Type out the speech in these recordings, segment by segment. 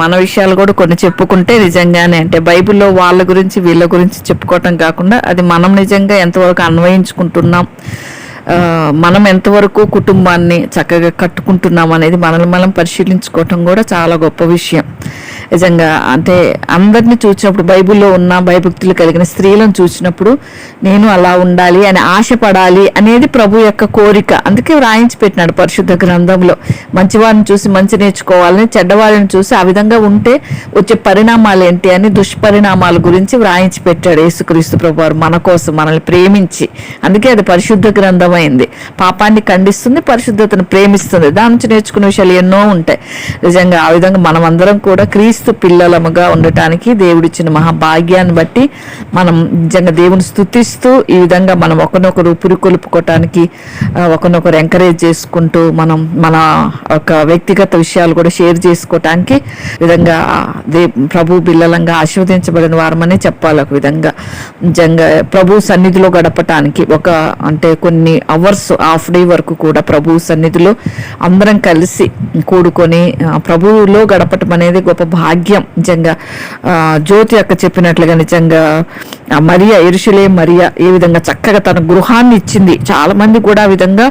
మన విషయాలు కూడా కొన్ని చెప్పుకుంటే నిజంగానే. అంటే బైబిల్లో వాళ్ళ గురించి వీళ్ళ గురించి చెప్పుకోవటం కాకుండా అది మనం నిజంగా ఎంతవరకు అన్వయించుకుంటున్నాం మనం ఎంతవరకు కుటుంబాన్ని చక్కగా కట్టుకుంటున్నాం అనేది మనల్ని మనం పరిశీలించుకోవటం కూడా చాలా గొప్ప విషయం. నిజంగా అంటే అందరిని చూసినప్పుడు బైబిల్లో ఉన్న భయభక్తులు కలిగిన స్త్రీలను చూసినప్పుడు నేను అలా ఉండాలి అని ఆశపడాలి అనేది ప్రభు యొక్క కోరిక. అందుకే వ్రాయించి పెట్టినాడు పరిశుద్ధ గ్రంథంలో. మంచివారిని చూసి మంచి నేర్చుకోవాలని చెడ్డవారిని చూసి ఆ విధంగా ఉంటే వచ్చే పరిణామాలు ఏంటి అని దుష్పరిణామాల గురించి వ్రాయించి పెట్టాడు యేసుక్రీస్తు ప్రభు వారు మన కోసం మనల్ని ప్రేమించి. అందుకే అది పరిశుద్ధ గ్రంథమైంది. పాపాన్ని ఖండిస్తుంది పరిశుద్ధతను ప్రేమిస్తుంది. దాని నుంచి నేర్చుకునే విషయాలు ఎన్నో ఉంటాయి. నిజంగా ఆ విధంగా మనమందరం కూడా క్రీస్తు పిల్లలముగా ఉండటానికి దేవుడిచ్చిన మహాభాగ్యాన్ని బట్టి మనం నిజంగా దేవుని స్థుతిస్తూ ఈ విధంగా మనం ఒకరినొకరు పురుకొలుపుకోవటానికి ఆ, ఒకరినొకరు ఎంకరేజ్ చేసుకుంటూ మనం మన ఒక వ్యక్తిగత విషయాలు కూడా షేర్ చేసుకోవటానికి విధంగా దే ప్రభు పిల్లలంగా ఆశీర్వదించబడిన వారమనే చెప్పాలి ఒక విధంగా. నిజంగా ప్రభు సన్నిధిలో గడపటానికి ఒక అంటే కొన్ని అవర్స్ హాఫ్ డే వరకు కూడా ప్రభు సన్నిధిలో అందరం కలిసి కూడుకొని ప్రభువులో గడపటం అనేది గొప్ప భాగ్యం. నిజంగా జ్యోతి అక్క చెప్పినట్లుగా నిజంగా మరియా ఎరుషులే మరియా ఏ విధంగా చక్కగా తన గృహాన్ని ఇచ్చింది. చాలా మంది కూడా ఆ విధంగా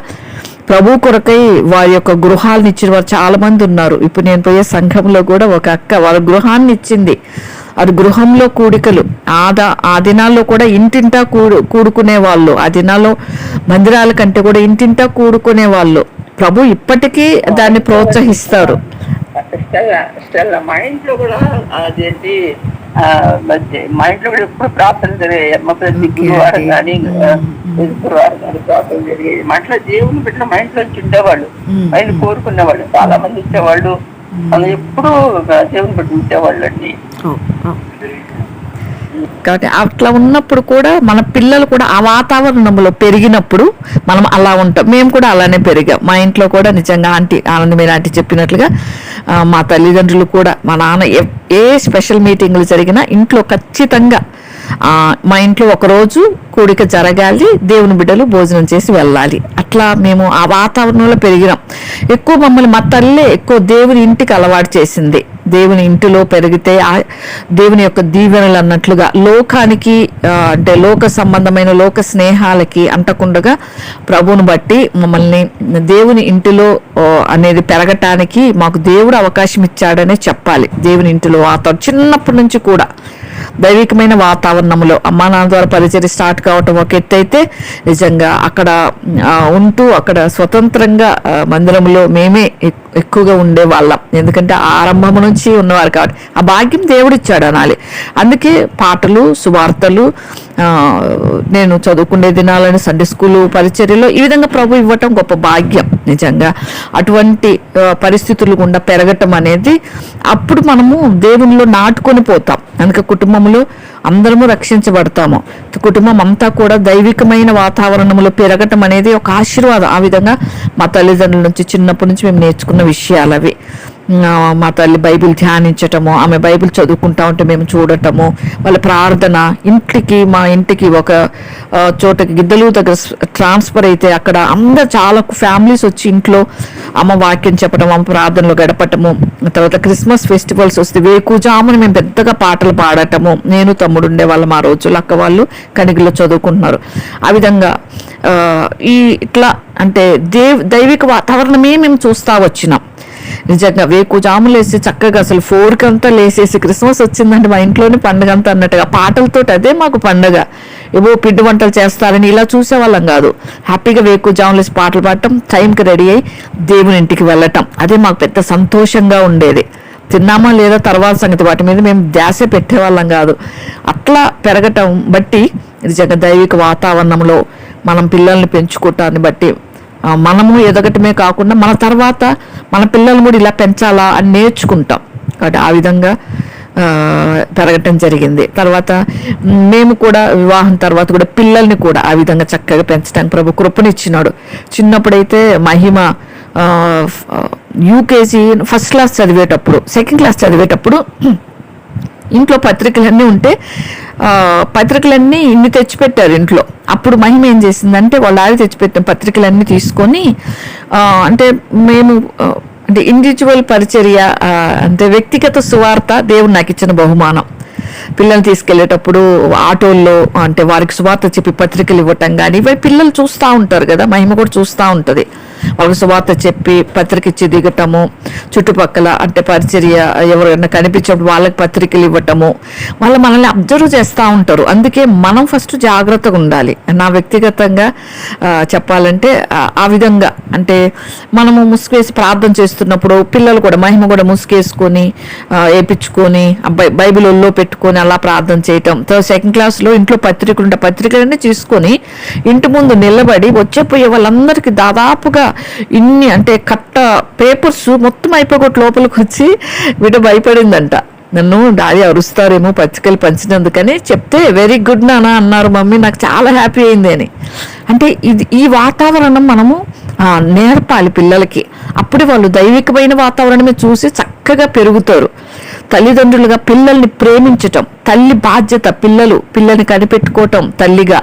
ప్రభు కొరకై వారి యొక్క గృహాలను ఇచ్చిన వారు చాలా మంది ఉన్నారు. ఇప్పుడు నేను పోయే సంఘంలో కూడా ఒక అక్క వాళ్ళ గృహాన్ని ఇచ్చింది. అది గృహంలో కూడికలు. ఆదా ఆ దినాల్లో కూడా ఇంటింటా కూడు కూడుకునే వాళ్ళు. ఆ దినాల్లో మందిరాల కంటే కూడా ఇంటింటా కూడుకునే వాళ్ళు. ప్రభు ఇప్పటికీ దాన్ని ప్రోత్సహిస్తారు. స్టెల్లా స్టెల్లా మా ఇంట్లో కూడా అదేంటి మా ఇంట్లో కూడా ఎప్పుడు ప్రార్థన జరిగాయి అమ్మ ప్రతి గురువారం. కానీ గురువారం కానీ ప్రార్థన జరిగేది మా ఇంట్లో దేవుని బిడ్డలు మా ఇంట్లో నుంచి ఉండేవాళ్ళు. ఆయన కోరుకునేవాళ్ళు. చాలా మంది ఇచ్చేవాళ్ళు అలా ఎప్పుడు దేవుని బిడ్డలు ఇచ్చేవాళ్ళు అండి కాబట్టి అట్లా ఉన్నప్పుడు కూడా మన పిల్లలు కూడా ఆ వాతావరణంలో పెరిగినప్పుడు మనం అలా ఉంటాం. మేము కూడా అలానే పెరిగాం. మా ఇంట్లో కూడా నిజంగా ఆంటీ ఆనందమైన ఆంటీ చెప్పినట్లుగా మా తల్లిదండ్రులు కూడా మా నాన్న ఏ- ఏ స్పెషల్ మీటింగ్లు జరిగినా ఇంట్లో ఖచ్చితంగా మా ఇంట్లో ఒకరోజు కూడిక జరగాలి దేవుని బిడ్డలు భోజనం చేసి వెళ్ళాలి. అట్లా మేము ఆ వాతావరణంలో పెరిగినాం. ఎక్కువ మమ్మల్ని మా తల్లే ఎక్కువ దేవుని ఇంటికి అలవాటు చేసింది. దేవుని ఇంటిలో పెరిగితే ఆ దేవుని యొక్క దీవెనలు అన్నట్లుగా లోకానికి అంటే లోక సంబంధమైన లోక స్నేహాలకి అంటకుండగా ప్రభువును బట్టి మమ్మల్ని దేవుని ఇంటిలో అనేది పెరగటానికి మాకు దేవుడు అవకాశం ఇచ్చాడనే చెప్పాలి. దేవుని ఇంటిలో వాతావరణం చిన్నప్పటి నుంచి కూడా. దైవికమైన వాతావరణంలో అమ్మా నాన్న ద్వారా పరిచయం స్టార్ట్ కావటం ఒక ఎత్తు అయితే నిజంగా అక్కడ ఉంటూ అక్కడ స్వతంత్రంగా మందిరంలో మేమే ఎక్కువగా ఉండే వాళ్ళం. ఎందుకంటే ఆరంభం నుంచి ఉన్నవారు కాబట్టి. ఆ భాగ్యం దేవుడిచ్చాడు అనాలి. అందుకే పాటలు సువార్తలు నేను చదువుకునే దినాలని సండే స్కూలు పరిచర్యలో ఈ విధంగా ప్రభు ఇవ్వటం గొప్ప భాగ్యం. నిజంగా అటువంటి పరిస్థితులు గుండా పెరగటం అనేది అప్పుడు మనము దేవునిలో నాటుకొని పోతాం. అందుకే కుటుంబంలో అందరము రక్షించబడతాము. కుటుంబం అంతా కూడా దైవికమైన వాతావరణంలో పెరగటం అనేది ఒక ఆశీర్వాదం. ఆ విధంగా మా తల్లిదండ్రుల నుంచి చిన్నప్పటి నుంచి మేము నేర్చుకున్న విషయాలవి. మా తల్లి బైబిల్ ధ్యానించటము ఆమె బైబిల్ చదువుకుంటా ఉంటే మేము చూడటము వాళ్ళ ప్రార్థన ఇంటికి మా ఇంటికి ఒక చోటకి గిద్దలు దగ్గర ట్రాన్స్ఫర్ అయితే అక్కడ అందరు చాలా ఫ్యామిలీస్ వచ్చి ఇంట్లో అమ్మ వాక్యం చెప్పడం అమ్మ ప్రార్థనలో గడపటము తర్వాత క్రిస్మస్ ఫెస్టివల్స్ వస్తే వేకుజాముని మేము పెద్దగా పాటలు పాడటము. నేను తమ్ముడు ఉండేవాళ్ళం ఆ రోజులు అక్క వాళ్ళు కనిగిలో చదువుకుంటున్నారు. ఆ విధంగా ఈ ఇట్లా అంటే దేవ్ దైవిక వాతావరణమే మేము చూస్తా వచ్చినాం. నిజంగా వేకు జాములు వేసి చక్కగా అసలు ఫోర్కి అంతా లేసేసి క్రిస్మస్ వచ్చిందంటే మా ఇంట్లోనే పండుగ అంతా అన్నట్టుగా పాటలతో అదే మాకు పండుగ. ఏవో పిండి వంటలు చేస్తారని ఇలా చూసేవాళ్ళం కాదు. హ్యాపీగా వేకు జాములు వేసి పాటలు పాడటం టైంకి రెడీ అయ్యి దేవుని ఇంటికి వెళ్ళటం అదే మాకు పెద్ద సంతోషంగా ఉండేది. తిన్నామా లేదా తర్వాత సంగతి వాటి మీద మేము ధ్యాస పెట్టేవాళ్ళం కాదు. అట్లా పెరగటం బట్టి నిజంగా దైవిక వాతావరణంలో మనం పిల్లల్ని పెంచుకోవటాన్ని బట్టి మనము ఎదగటమే కాకుండా మన తర్వాత మన పిల్లలు కూడా ఇలా పెంచాలా అని నేర్చుకుంటాం. కాబట్టి ఆ విధంగా పెరగటం జరిగింది. తర్వాత మేము కూడా వివాహం తర్వాత కూడా పిల్లల్ని కూడా ఆ విధంగా చక్కగా పెంచడానికి ప్రభు కృపనిచ్చినాడు. చిన్నప్పుడైతే మహిమ యూకేజీ ఫస్ట్ క్లాస్ చదివేటప్పుడు సెకండ్ క్లాస్ చదివేటప్పుడు ఇంట్లో పత్రికలన్నీ ఉంటే పత్రికలన్నీ ఇన్ని తెచ్చిపెట్టారు ఇంట్లో. అప్పుడు మహిమ ఏం చేసిందంటే వాళ్ళ ఆవిడ తెచ్చిపెట్టిన పత్రికలన్నీ తీసుకొని అంటే మేము అంటే ఇండివిజువల్ పరిచర్య అంటే వ్యక్తిగత సువార్త దేవుడు నాకు ఇచ్చిన బహుమానం. పిల్లల్ని తీసుకెళ్ళేటప్పుడు ఆటోల్లో అంటే వారికి సువార్త చెప్పి పత్రికలు ఇవ్వటం కానీ ఇవి పిల్లలు చూస్తూ ఉంటారు కదా మహిమ కూడా చూస్తూ ఉంటుంది. వాళ్ళకి చెప్పి పత్రిక ఇచ్చి దిగటము చుట్టుపక్కల అంటే పరిచర్య ఎవరైనా కనిపించినప్పుడు వాళ్ళకి పత్రికలు ఇవ్వటము వాళ్ళు మనల్ని అబ్జర్వ్ చేస్తూ ఉంటారు. అందుకే మనం ఫస్ట్ జాగ్రత్తగా ఉండాలి. నా వ్యక్తిగతంగా చెప్పాలంటే ఆ, విధంగా. అంటే మనము ముసుగేసి ప్రార్థన చేస్తున్నప్పుడు పిల్లలు కూడా మహిమ కూడా ముసుగేసుకొని వేపించుకొని బైబిల్ ఒళ్ళో పెట్టుకొని అలా ప్రార్థన చేయటం. తర్వాత సెకండ్ క్లాస్లో ఇంట్లో పత్రికలు ఉంటే పత్రికలన్నీ తీసుకొని ఇంటి ముందు నిలబడి వచ్చేపోయే వాళ్ళందరికీ దాదాపుగా ఇన్ని అంటే కట్ట పేపర్స్ మొత్తం అయిపోగొట్టు లోపలికి వచ్చి బిడ్డ భయపడిందంట. నన్ను డాడీ అరుస్తారేమో పచ్చికలు పంచినందుకని చెప్తే వెరీ గుడ్ నానా అన్నారు మమ్మీ. నాకు చాలా హ్యాపీ అయింది అని. అంటే ఇది ఈ వాతావరణం మనము నేర్పాలి పిల్లలకి. అప్పుడే వాళ్ళు దైవికమైన వాతావరణమే చూసి చక్కగా పెరుగుతారు. తల్లిదండ్రులుగా పిల్లల్ని ప్రేమించటం తల్లి బాధ్యత పిల్లలు పిల్లల్ని కనిపెట్టుకోవటం తల్లిగా.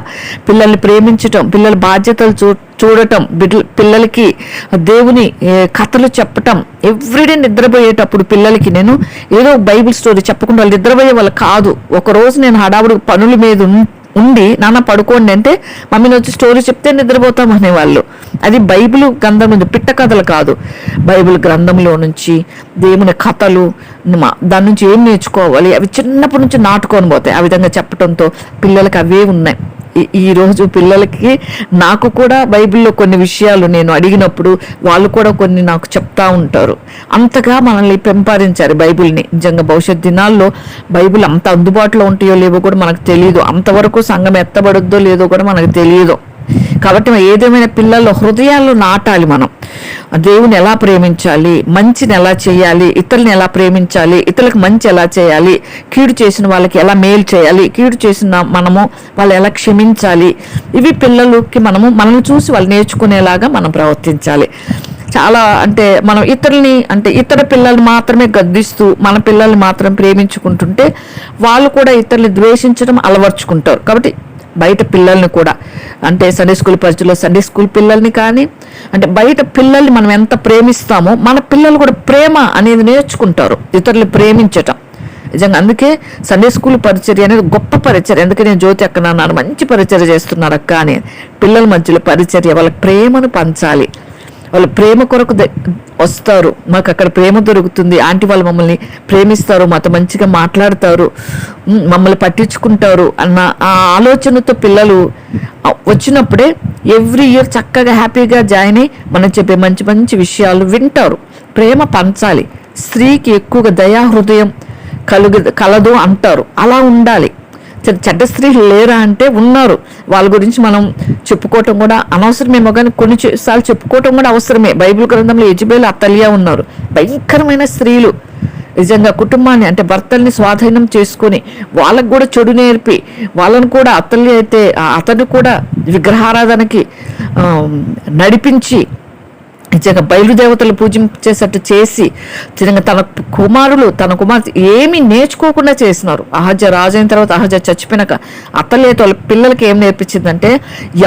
పిల్లల్ని ప్రేమించటం పిల్లల బాధ్యతలు చూ చూడటం బిడ్డ పిల్లలకి దేవుని కథలు చెప్పటం. ఎవ్రీడే నిద్రపోయేటప్పుడు పిల్లలకి నేను ఏదో బైబిల్ స్టోరీ చెప్పకుండా వాళ్ళు నిద్రపోయే వాళ్ళు కాదు. ఒకరోజు నేను హడావుడు పనుల మీద ఉన్- ఉండి నాన్న పడుకోండి అంటే మమ్మీని వచ్చి స్టోరీ చెప్తే నిద్రపోతాం అనేవాళ్ళు. అది బైబిల్ గ్రంథం నుంచి పిట్ట కథలు కాదు. బైబిల్ గ్రంథంలో నుంచి దేవుని కథలు మా- దాని నుంచి ఏం నేర్చుకోవాలి? అవి చిన్నప్పటి నుంచి నాటుకొని పోతాయి. ఆ విధంగా చెప్పడంతో పిల్లలకి అవే ఉన్నాయి. ఈ- పిల్లలకి నాకు కూడా బైబిల్లో కొన్ని విషయాలు నేను అడిగినప్పుడు వాళ్ళు కూడా కొన్ని నాకు చెప్తా ఉంటారు. అంతగా మనల్ని పెంపరించారు బైబిల్ని. నిజంగా భవిష్యత్ దినాల్లో బైబిల్ అంత అందుబాటులో ఉంటాయో లేవో కూడా మనకు తెలియదు అంతవరకు సంఘం ఎత్తబడుద్దో లేదో కూడా మనకు తెలియదు కాబట్టి ఏదేమైనా పిల్లల హృదయాల్లో నాటాలి మనం. దేవుని ఎలా ప్రేమించాలి? మంచిని ఎలా చేయాలి? ఇతరులను ఎలా ప్రేమించాలి? ఇతరులకు మంచి ఎలా చేయాలి? కీడు చేసిన వాళ్ళకి ఎలా మేలు చేయాలి? కీడు చేసిన మనము వాళ్ళు ఎలా క్షమించాలి? ఇవి పిల్లలకి మనము మనం చూసి వాళ్ళు నేర్చుకునేలాగా మనం ప్రవర్తించాలి. చాలా అంటే మనం ఇతరుల్ని అంటే ఇతర పిల్లల్ని మాత్రమే గద్దిస్తూ మన పిల్లల్ని మాత్రం ప్రేమించుకుంటుంటే వాళ్ళు కూడా ఇతరుల్ని ద్వేషించడం అలవర్చుకుంటారు. కాబట్టి బయట పిల్లల్ని కూడా అంటే సండే స్కూల్ పరిస్థితుల్లో సండే స్కూల్ పిల్లల్ని కానీ అంటే బయట పిల్లల్ని మనం ఎంత ప్రేమిస్తామో మన పిల్లలు కూడా ప్రేమ అనేది నేర్చుకుంటారు ఇతరులు ప్రేమించటం. నిజంగా అందుకే సండే స్కూల్ పరిచర్య అనేది గొప్ప పరిచర్య. అందుకే నేను జ్యోతి అక్క నాన్న మంచి పరిచర్య చేస్తున్నారు అక్క అని పిల్లల మధ్యలో పరిచర్య వాళ్ళకి ప్రేమను పంచాలి. వాళ్ళు ప్రేమ కొరకు ద- వస్తారు. మాకు అక్కడ ప్రేమ దొరుకుతుంది. ఆంటీ వాళ్ళు మమ్మల్ని ప్రేమిస్తారు. మాతో మంచిగా మాట్లాడతారు. మమ్మల్ని పట్టించుకుంటారు అన్న ఆ ఆలోచనతో పిల్లలు వచ్చినప్పుడే ఎవ్రీ ఇయర్ చక్కగా హ్యాపీగా జాయిన్ అయ్యి మనం చెప్పే మంచి మంచి విషయాలు వింటారు. ప్రేమ పంచాలి. స్త్రీకి ఎక్కువగా దయా హృదయం కలుగు కలదు అంటారు. అలా ఉండాలి. చెడ్డ స్త్రీలు లేరా అంటే ఉన్నారు. వాళ్ళ గురించి మనం చెప్పుకోవటం కూడా అనవసరమేమో కానీ కొన్ని సార్లు చెప్పుకోవటం కూడా అవసరమే. బైబిల్ గ్రంథంలో యజబేలు అత్తలియా ఉన్నారు. భయంకరమైన స్త్రీలు. నిజంగా కుటుంబాన్ని అంటే భర్తల్ని స్వాధీనం చేసుకొని వాళ్ళకు కూడా చెడు నేర్పి వాళ్ళను కూడా అత్తల్లి అయితే అతను కూడా విగ్రహారాధనకి నడిపించి నిజంగా బయలుదేవతలు పూజించేసట్టు చేసి నిజంగా తన కుమారులు తన కుమార్తె ఏమీ నేర్చుకోకుండా చేసినారు. అహజ రాజైన తర్వాత అహజ చచ్చిపోయినాక అత్తలేత వాళ్ళ పిల్లలకి ఏం నేర్పించిందంటే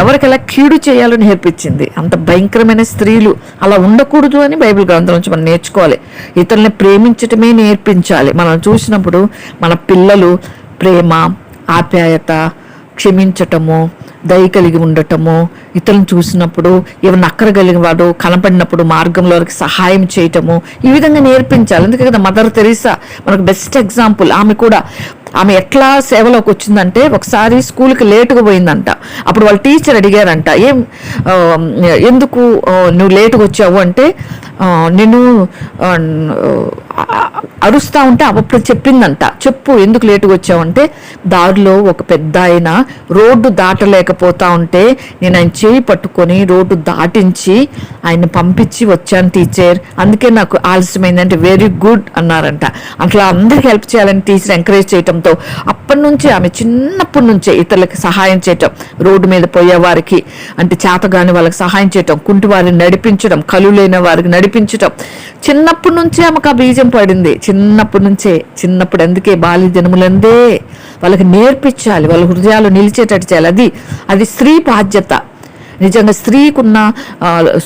ఎవరికి ఎలా కీడు చేయాలో నేర్పించింది. అంత భయంకరమైన స్త్రీలు అలా ఉండకూడదు అని బైబిల్ గ్రంథం నుంచి మనం నేర్చుకోవాలి. ఇతరులని ప్రేమించటమే నేర్పించాలి. మనం చూసినప్పుడు మన పిల్లలు ప్రేమ ఆప్యాయత క్షమించటము దయ కలిగి ఉండటము ఇతరులను చూసినప్పుడు ఏమైనా అక్కర కలిగిన వాడు కనపడినప్పుడు మార్గంలో వారికి సహాయం చేయటము ఈ విధంగా నేర్పించాలి. అందుకే కదా మదర్ తెరీసా మనకు బెస్ట్ ఎగ్జాంపుల్ ఆమె కూడా ఆమె ఎట్లా సేవలోకి వచ్చిందంటే ఒకసారి స్కూల్కి లేటుగా పోయిందంట. అప్పుడు వాళ్ళ టీచర్ అడిగారంట ఏం ఎందుకు నువ్వు లేటుగా వచ్చావు? అంటే నేను అరుస్తా ఉంటే అప్పుడు చెప్పిందంట. చెప్పు ఎందుకు లేటుగా వచ్చావంటే దారిలో ఒక పెద్ద ఆయన రోడ్డు పోతా ఉంటే నేను ఆయన చేయి పట్టుకొని రోడ్డు దాటించి ఆయన పంపించి వచ్చాను టీచర్. అందుకే నాకు ఆలస్యమైందంటే వెరీ గుడ్ అన్నారంట. అట్లా అందరికి హెల్ప్ చేయాలని టీచర్ ఎంకరేజ్ చేయటంతో అప్పటి నుంచి ఆమె చిన్నప్పటి నుంచే ఇతరులకు సహాయం చేయటం రోడ్డు మీద పోయే వారికి అంటే చేతగాని వాళ్ళకి సహాయం చేయటం కుంటి వారిని నడిపించడం కలు లేని వారికి నడిపించటం. చిన్నప్పటి నుంచే ఆమెకు ఆ బీజం పడింది. చిన్నప్పటి నుంచే చిన్నప్పుడు అందుకే బాల్య జనములందే వాళ్ళకి నేర్పించాలి వాళ్ళ హృదయాలు నిలిచేటట్టు చేయాలి. అది అది స్త్రీ బాధ్యత. నిజంగా స్త్రీకున్న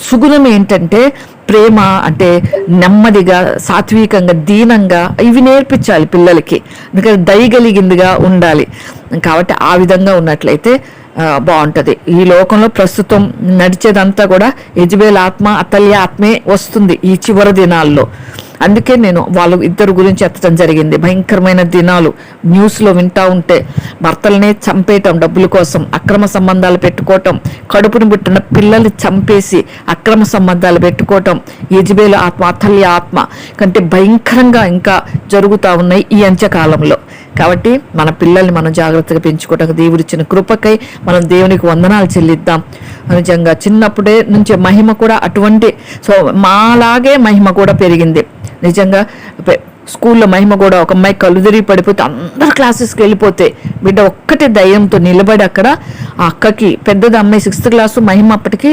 సుగుణం ఏంటంటే ప్రేమ అంటే నెమ్మదిగా సాత్వికంగా దీనంగా ఇవి నేర్పించాలి పిల్లలకి. ఎందుకంటే దయగలిగిందిగా ఉండాలి. కాబట్టి ఆ విధంగా ఉన్నట్లయితే బాగుంటుంది. ఈ లోకంలో ప్రస్తుతం నడిచేదంతా కూడా యజ్బేల్ ఆత్మ అతల్య ఆత్మే వస్తుంది ఈ చివరి దినాల్లో. అందుకే నేను వాళ్ళ ఇద్దరు గురించి ఎత్తడం జరిగింది. భయంకరమైన దినాలు. న్యూస్లో వింటా ఉంటే భర్తలనే చంపేయటం డబ్బుల కోసం అక్రమ సంబంధాలు పెట్టుకోవటం కడుపును పుట్టిన పిల్లల్ని చంపేసి అక్రమ సంబంధాలు పెట్టుకోవటం యజ్బేలు ఆత్మ అతల్య ఆత్మ కంటే భయంకరంగా ఇంకా జరుగుతూ ఉన్నాయి ఈ అంత్యకాలంలో కాబట్టి మన పిల్లల్ని మనం జాగ్రత్తగా పెంచుకోవడానికి దేవుడిచ్చిన కృపకై మనం దేవునికి వందనాలు చెల్లిద్దాం. నిజంగా చిన్నప్పుడే నుంచి మహిమ కూడా అటువంటి సో మాలాగే మహిమ కూడా పెరిగింది. నిజంగా స్కూల్లో మహిమ కూడా ఒక అమ్మాయి కళ్ళు తిరిగి పడిపోతే అందరు క్లాసెస్కి వెళ్ళిపోతే బిడ్డ ఒక్కటే ధైర్యంతో నిలబడి అక్కడ ఆ అక్కకి పెద్దది అమ్మాయి సిక్స్త్ క్లాసు మహిమ అప్పటికి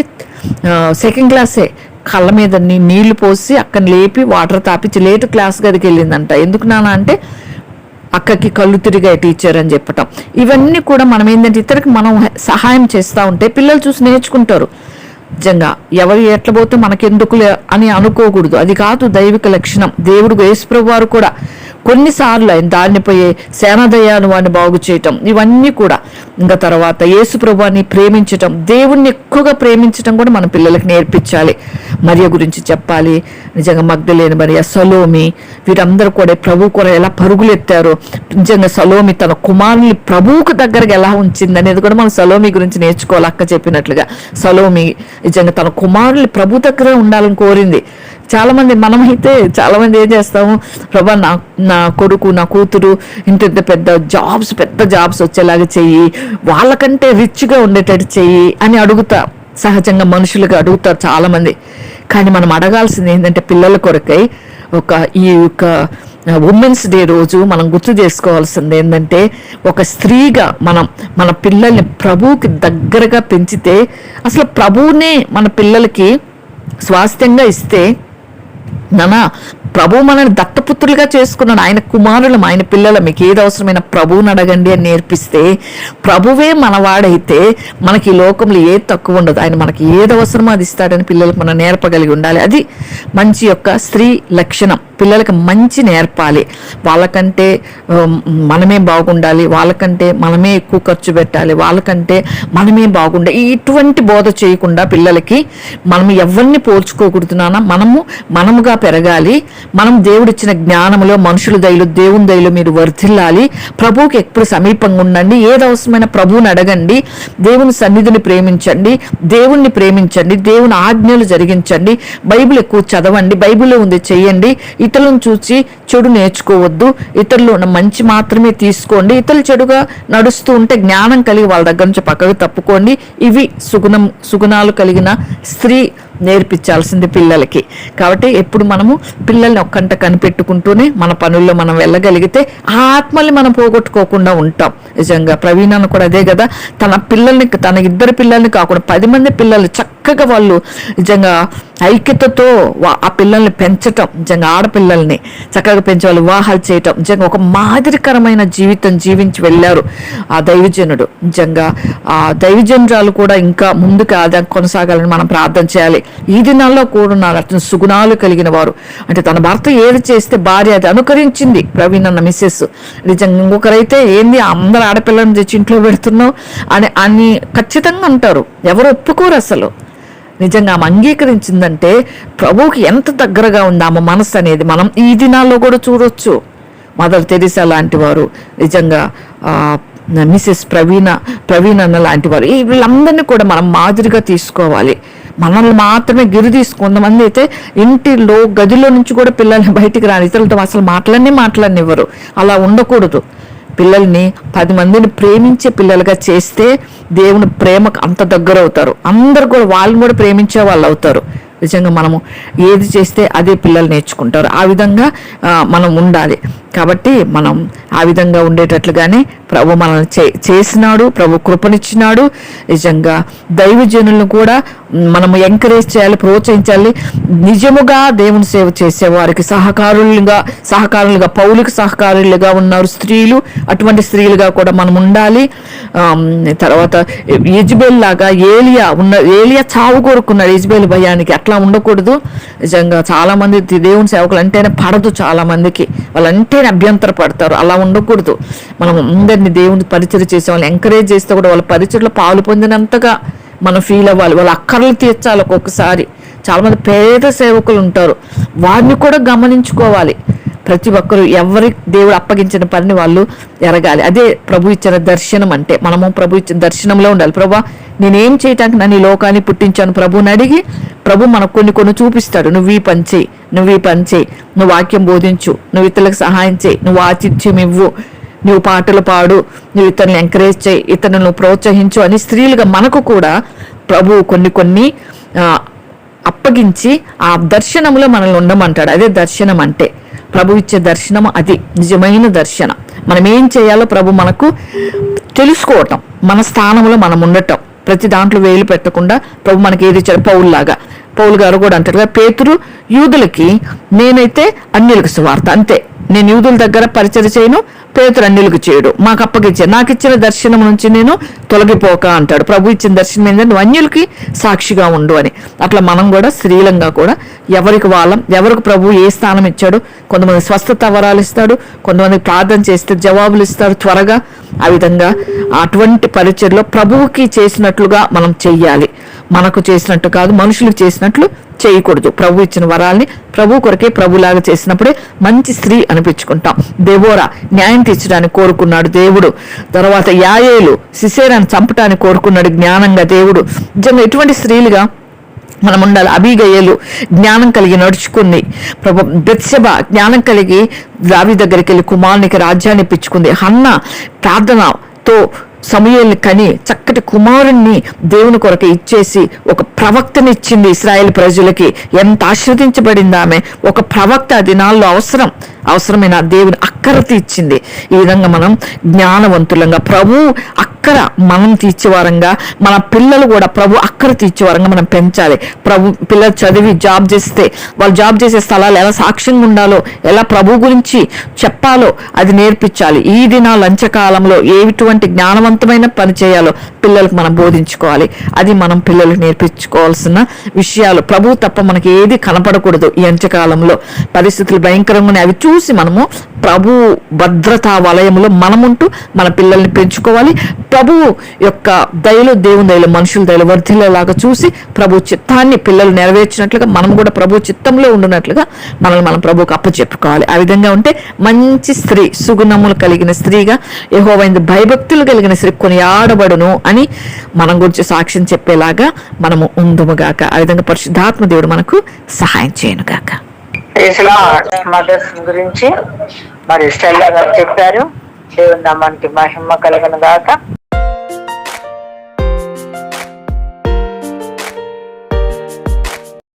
సెకండ్ క్లాసే. కళ్ళ మీద నీళ్ళు పోసి అక్కని లేపి వాటర్ తాపించి లేటు క్లాస్ గదికి వెళ్ళిందంట. ఎందుకు నాన్న అంటే అక్కకి కళ్ళు తిరిగాయి టీచర్ అని చెప్పటం. ఇవన్నీ కూడా మనం ఏంటంటే ఇతరులకు మనం సహాయం చేస్తూ ఉంటే పిల్లలు చూసి నేర్చుకుంటారు. నిజంగా ఎవరు ఎట్ల పోతే మనకెందుకులే అని అనుకోకూడదు. అది కాదు దైవిక లక్షణం. దేవుడు యేసుప్రభు వారు కూడా కొన్నిసార్లు ఆయన దారిని పోయే సేనాదయాను వాడిని బాగు చేయటం ఇవన్నీ కూడా. ఇంకా తర్వాత యేసు ప్రభువాన్ని ప్రేమించటం దేవుణ్ణి ఎక్కువగా ప్రేమించటం కూడా మన పిల్లలకి నేర్పించాలి. మరియ గురించి చెప్పాలి. నిజంగా మగ్ధలేని మరియ సలోమి వీరందరూ కూడా ప్రభు కూడా ఎలా పరుగులెత్తారో. నిజంగా సలోమి తన కుమారుని ప్రభువుకు దగ్గరగా ఎలా ఉంచింది అనేది కూడా మనం సలోమి గురించి నేర్చుకోవాలి అక్క చెప్పినట్లుగా. సలోమి నిజంగా తన కుమారుని ప్రభు దగ్గర ఉండాలని కోరింది. చాలా మంది మనమైతే చాలా మంది ఏం చేస్తాము ప్రభా నా నా కొడుకు నా కూతురు ఇంత పెద్ద జాబ్స్ పెద్ద జాబ్స్ వచ్చేలాగా చెయ్యి వాళ్ళకంటే రిచ్గా ఉండేటట్టు చెయ్యి అని అడుగుతా సహజంగా మనుషులుగా అడుగుతారు చాలా మంది కానీ మనం అడగాల్సింది ఏంటంటే పిల్లల కొరకై ఒక ఈ యొక్క ఉమెన్స్ డే రోజు మనం గుర్తు చేసుకోవాల్సింది ఏంటంటే ఒక స్త్రీగా మనం మన పిల్లల్ని ప్రభువుకి దగ్గరగా పెంచితే అసలు ప్రభువునే మన పిల్లలకి స్వాస్థ్యంగా ఇస్తే నానా ప్రభు మనల్ని దత్తపుత్రులుగా చేసుకున్నాడు. ఆయన కుమారులం ఆయన పిల్లలం. మీకు ఏది అవసరమైన ప్రభువుని అడగండి అని నేర్పిస్తే ప్రభువే మనవాడైతే మనకి ఈ లోకంలో ఏది తక్కువ ఉండదు. ఆయన మనకి ఏది అవసరమో అది ఇస్తాడని పిల్లలకు మనం నేర్పగలిగి ఉండాలి. అది మంచి యొక్క స్త్రీ లక్షణం. పిల్లలకి మంచి నేర్పాలి. వాళ్ళకంటే మనమే బాగుండాలి. వాళ్ళకంటే మనమే ఎక్కువ ఖర్చు పెట్టాలి. వాళ్ళకంటే మనమే బాగుండాలి ఇటువంటి బోధ చేయకుండా పిల్లలకి మనం ఎవరిని పోల్చుకోకూడదునా మనము మనముగా పెరగాలి. మనం దేవుడిచ్చిన జ్ఞానములో మనుషుల దయలు దేవుని దయలు మీరు వర్ధిల్లాలి. ప్రభువుకి ఎప్పుడు సమీపంగా ఉండండి. ఏది అవసరమైన ప్రభువుని అడగండి. దేవుని సన్నిధిని ప్రేమించండి. దేవుణ్ణి ప్రేమించండి. దేవుని ఆజ్ఞలు జరిగించండి. బైబిల్ ఎక్కువ చదవండి. బైబిల్లో ఉంది చెయ్యండి ఇతరులను చూసి చెడు నేర్చుకోవద్దు. ఇతరులు ఉన్న మంచి మాత్రమే తీసుకోండి. ఇతరులు చెడుగా నడుస్తూ ఉంటే జ్ఞానం కలిగి వాళ్ళ దగ్గర నుంచి పక్కకు తప్పుకోండి. ఇవి సుగుణం సుగుణాలు కలిగిన స్త్రీ నేర్పించాల్సింది పిల్లలకి. కాబట్టి ఎప్పుడు మనము పిల్లల్ని ఒక్కంట కనిపెట్టుకుంటూనే మన పనుల్లో మనం వెళ్ళగలిగితే ఆ ఆత్మల్ని మనం పోగొట్టుకోకుండా ఉంటాం. నిజంగా ప్రవీణను అన్న కూడా అదే కదా. తన పిల్లల్ని తన ఇద్దరు పిల్లల్ని కాకుండా పది మంది పిల్లలు చక్కగా వాళ్ళు నిజంగా ఐక్యతతో ఆ పిల్లల్ని పెంచటం నిజంగా ఆడపిల్లల్ని చక్కగా పెంచే వాళ్ళు వివాహాలు చేయటం నిజంగా ఒక మాదిరికరమైన జీవితం జీవించి వెళ్ళారు ఆ దైవజనుడు. నిజంగా ఆ దైవజనురాలు కూడా ఇంకా ముందుకు ఆదా కొనసాగాలని మనం ప్రార్థన చేయాలి. ఈ దినాల్లో కూడా ఉన్నారు అతను సుగుణాలు కలిగిన వారు. అంటే తన భర్త ఏది చేస్తే భార్య అది అనుకరించింది ప్రవీణ్ అన్న మిస్సెస్. నిజంగా ఇంకొకరైతే ఏంది? అందరు ఆడపిల్లని తెచ్చి ఇంట్లో పెడుతున్నావు అని అని ఖచ్చితంగా అంటారు. ఎవరు ఒప్పుకోరు అసలు. నిజంగా ఆమె అంగీకరించిందంటే ప్రభువుకి ఎంత దగ్గరగా ఉంది ఆమె మనసు అనేది మనం ఈ దినాల్లో కూడా చూడొచ్చు. మదర్ తెరిసా లాంటి వారు నిజంగా ఆ, మిసెస్ ప్రవీణ ప్రవీణ్ అన్న లాంటి వారు వీళ్ళందరినీ కూడా మనం మాదిరిగా తీసుకోవాలి. మనల్ని మాత్రమే గిరి తీసు కొంతమంది అయితే ఇంటిలో గదిలో నుంచి కూడా పిల్లల్ని బయటికి రాని ఇతరులతో అసలు మాట్లాడనే మాట్లాడనివ్వరు. అలా ఉండకూడదు. పిల్లల్ని పది మందిని ప్రేమించే పిల్లలుగా చేస్తే దేవుని ప్రేమకు అంత దగ్గర అవుతారు అందరు కూడా వాళ్ళని కూడా ప్రేమించే వాళ్ళు అవుతారు. నిజంగా మనము ఏది చేస్తే అదే పిల్లలు నేర్చుకుంటారు. ఆ విధంగా మనం ఉండాలి. కాబట్టి మనం ఆ విధంగా ఉండేటట్లుగానే ప్రభు మనల్ని చే చేసినాడు ప్రభు కృపనిచ్చినాడు. నిజంగా దైవజనులను కూడా మనము ఎంకరేజ్ చేయాలి ప్రోత్సహించాలి. నిజముగా దేవుని సేవ చేసే వారికి సహకారులుగా సహకారులుగా పౌలికి సహకారులుగా ఉన్నారు స్త్రీలు. అటువంటి స్త్రీలుగా కూడా మనం ఉండాలి. తర్వాత యజ్బేల్ లాగా ఏలియా ఉన్న ఏలియా చావు కోరుకున్నాడు యజ్బేల్ భయానికి. అట్లా ఉండకూడదు. నిజంగా చాలామంది దేవుని సేవకులు అంటేనే పడదు చాలామందికి. వాళ్ళంటే వాళ్ళంటేనే అభ్యంతర పడతారు అలా ఉండకూడదు. మనం అందరినీ దేవుని పరిచయం చేసే వాళ్ళు ఎంకరేజ్ చేస్తే కూడా వాళ్ళ పరిచయలో పాలు పొందినంతగా మనం ఫీల్ అవ్వాలి. వాళ్ళ అక్కర్లు తీర్చాలి ఒక్కొక్కసారి. చాలామంది పేద సేవకులు ఉంటారు. వారిని కూడా గమనించుకోవాలి. ప్రతి ఒక్కరు ఎవరి దేవుడు అప్పగించిన పనిని వాళ్ళు ఎరగాలి. అదే ప్రభు ఇచ్చిన దర్శనం అంటే మనము ప్రభు ఇచ్చిన దర్శనంలో ఉండాలి. ప్రభా నేనేం చేయటానికి నన్ను ఈ లోకాన్ని పుట్టించాను? ప్రభుని అడిగి ప్రభు మనకు కొన్ని కొన్ని చూపిస్తాడు. నువ్వు ఈ పని చేయి నువ్వు ఈ పని చేయి. నువ్వు వాక్యం బోధించు. నువ్వు ఇతరులకు సహాయం చేయి. నువ్వు ఆతిథ్యం ఇవ్వు. నువ్వు పాటలు పాడు. నువ్వు ఇతరులను ఎంకరేజ్ చేయి. ఇతరులను ప్రోత్సహించు అని స్త్రీలుగా మనకు కూడా ప్రభు కొన్ని కొన్ని అప్పగించి ఆ దర్శనంలో మనల్ని ఉండమంటాడు. అదే దర్శనం అంటే ప్రభు ఇచ్చే దర్శనం అది. నిజమైన దర్శనం. మనం ఏం చేయాలో ప్రభు మనకు తెలుసుకోవటం. మన స్థానంలో మనం ఉండటం. ప్రతి దాంట్లో వేలు పెట్టకుండా ప్రభు మనకి ఏది ఇచ్చాడు పౌల్లాగా. పౌలు గారు కూడా అంటారు కదా పేతురు యూదులకి నేనైతే అన్యులకు సువార్త అంతే. నేను యూదుల దగ్గర పరిచయం చేయను పేతురు అన్యులకు చేయడు. మాకు అప్పగిచ్చే నాకు ఇచ్చిన దర్శనం నుంచి నేను తొలగిపోక అంటాడు. ప్రభు ఇచ్చిన దర్శనం ఏంటంటే నువ్వు అన్యులకి సాక్షిగా ఉండు అని. అట్లా మనం కూడా స్త్రీలంగా కూడా ఎవరికి వాళ్ళం ఎవరికి ప్రభు ఏ స్థానం ఇచ్చాడు కొంతమంది స్వస్థత వరాలు ఇస్తాడు కొంతమంది ప్రార్థన చేస్తే జవాబులు ఇస్తాడు త్వరగా. ఆ విధంగా అటువంటి పరిచయలో ప్రభువుకి చేసినట్లుగా మనం చెయ్యాలి. మనకు చేసినట్టు కాదు మనుషులకు చేసినట్లు చేయకూడదు. ప్రభు ఇచ్చిన వరాల్ని ప్రభు కొరకే ప్రభులాగా చేసినప్పుడే మంచి స్త్రీ అనిపించుకుంటాం. దేవోరా న్యాయం తీర్చడానికి కోరుకున్నాడు దేవుడు. తర్వాత యాయేలు సిసేరాన్ని చంపటానికి కోరుకున్నాడు జ్ఞానంగా దేవుడు. నిజంగా ఎటువంటి స్త్రీలుగా మనం ఉండాలి? అభిగయలు జ్ఞానం కలిగి నడుచుకుంది. ప్రభు బెత్సెబ జ్ఞానం కలిగి దావి దగ్గరికి వెళ్ళి కుమారునికి రాజ్యాన్ని ఇప్పించుకుంది. హన్న ప్రార్థనతో సమయాల్ని కని చక్కటి కుమారుణ్ణి దేవుని కొరకు ఇచ్చేసి ఒక ప్రవక్తని ఇచ్చింది ఇస్రాయేల్ ప్రజలకి. ఎంత ఆశ్రదించబడింది ఆమె? ఒక ప్రవక్త ఆ దినాల్లో అవసరం. అవసరమైన దేవుని అక్కరత ఇచ్చింది. ఈ విధంగా మనం జ్ఞానవంతులంగా ప్రభు అక్కర మనం తీర్చేవారంగా మన పిల్లలు కూడా ప్రభు అక్కర తీర్చేవారంగా మనం పెంచాలి. ప్రభు పిల్లలు చదివి జాబ్ చేస్తే వాళ్ళు జాబ్ చేసే స్థలాలు ఎలా సాక్ష్యంగా ఉండాలో ఎలా ప్రభు గురించి చెప్పాలో అది నేర్పించాలి. ఈ దిన లంచకాలంలో ఏటువంటి జ్ఞానవంతమైన పని చేయాలో పిల్లలకు మనం బోధించుకోవాలి. అది మనం పిల్లలకు నేర్పించుకోవాల్సిన విషయాలు. ప్రభు తప్ప మనకి ఏది కనపడకూడదు ఈ అంచకాలంలో పరిస్థితులు భయంకరంగా ఉన్నాయి. అవి చూసి మనము ప్రభు భద్రతా వలయంలో మనముంటూ మన పిల్లల్ని పెంచుకోవాలి. ప్రభు యొక్క దయలు దేవుని దయలు మనుషుల దయలు వర్ధిల్లేలాగా చూసి ప్రభు చిత్తాన్ని పిల్లలు నెరవేర్చినట్లుగా మనం కూడా ప్రభు చిత్తంలో ఉండినట్లుగా మనల్ని మనం ప్రభువుకు అప్పచెప్పుకోవాలి. ఆ విధంగా ఉంటే మంచి స్త్రీ సుగుణములు కలిగిన స్త్రీగా యెహోవైంది భయభక్తులు కలిగిన స్త్రీ కొని ఆడబడును అని మనం గురించి సాక్ష్యం చెప్పేలాగా మనము ఉందుముగాక ఆ విధంగా పరిశుద్ధాత్మ దేవుడు మనకు సహాయం చేయనుగాక మదర్స్ గురించి మరి స్టెల్లా గారు చెప్పారు. దేవుని నామానికి మహిమ కలగను గాక.